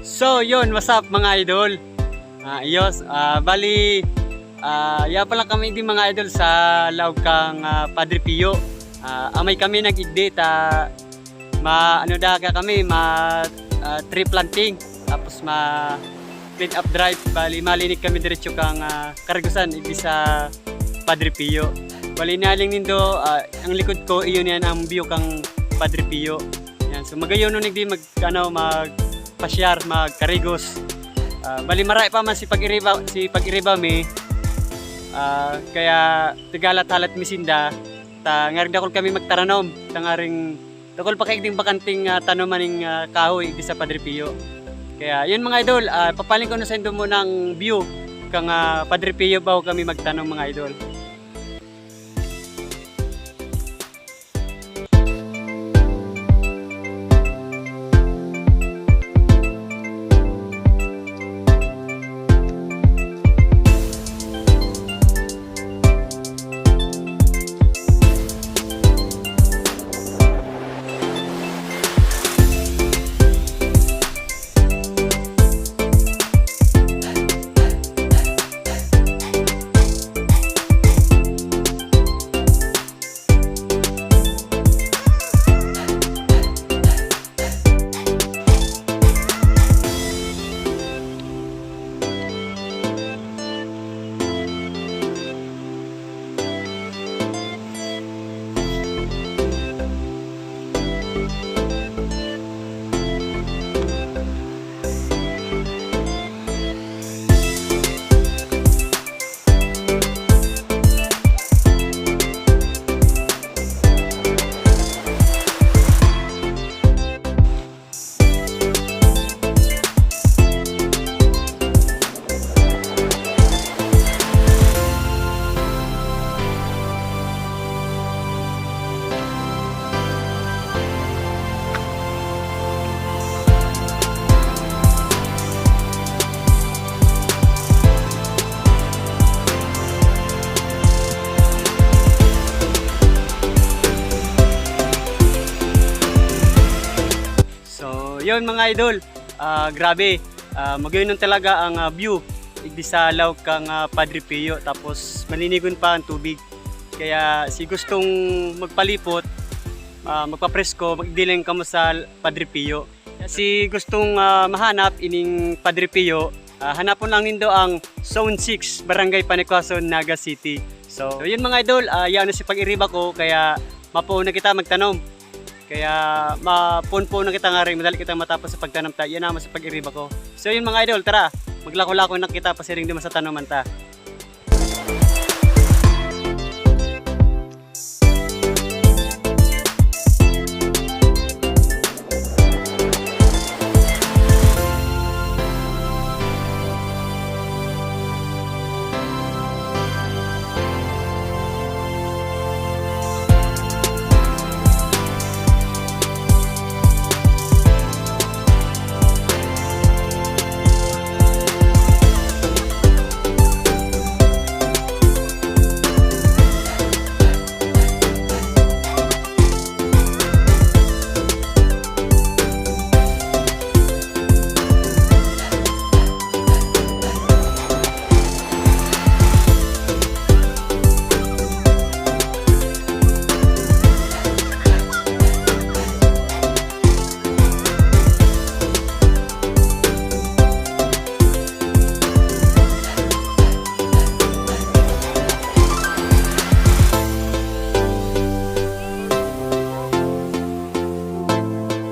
So, yun, what's up mga idol? Ah, iyos, ah, bali, ah, ya pala kami di mga idol sa laog kang ah, Padre Pio. Ah, amay kami nag-igdi ta ma ano da ka kami ma ah, tree planting tapos ma clean up drive bali malinig kami diretso kang ah, Karagusan ibig sa Padre Pio. Bali naling nindo ah, ang likod ko iyon yan ang view kang Padre Pio. Yan, so magayon nun di mag ano mag pasyar mag Karigos. Ah, bali maray pa man si pag-iriba si pag-iriba mi. Ah, kaya tigalat halat misinda ta ngaring dakol kami magtaranom tangaring dakol pa kay ding bakanting uh, tanoman ning ah, kahoy di sa Padre Pio. Kaya yun mga idol, ah, papaling ko na sa indo mo ng view kang ah, Padre Pio bago kami magtanong mga idol. So, yun mga idol. Ah, grabe. Uh, magayon talaga ang ah, view di sa laog kang ah, Padre Pio tapos malinigon pa ang tubig. Kaya si gustong magpalipot, uh, magpapresko, magdiling kamo sa Padre Pio. Si gustong ah, mahanap ining Padre Pio, ah, hanapon lang nindo ang Zone 6, Barangay Panikwason, Naga City. So, yun mga idol, uh, yan na si pag-iriba ko kaya mapuo na kita magtanom. Kaya mapunpo na kita nga rin, madali kita matapos sa pagtanong ta. Yan naman sa pag-iriba ko. So yun mga idol, tara, maglako-lako na kita pasiring di sa tanoman ta.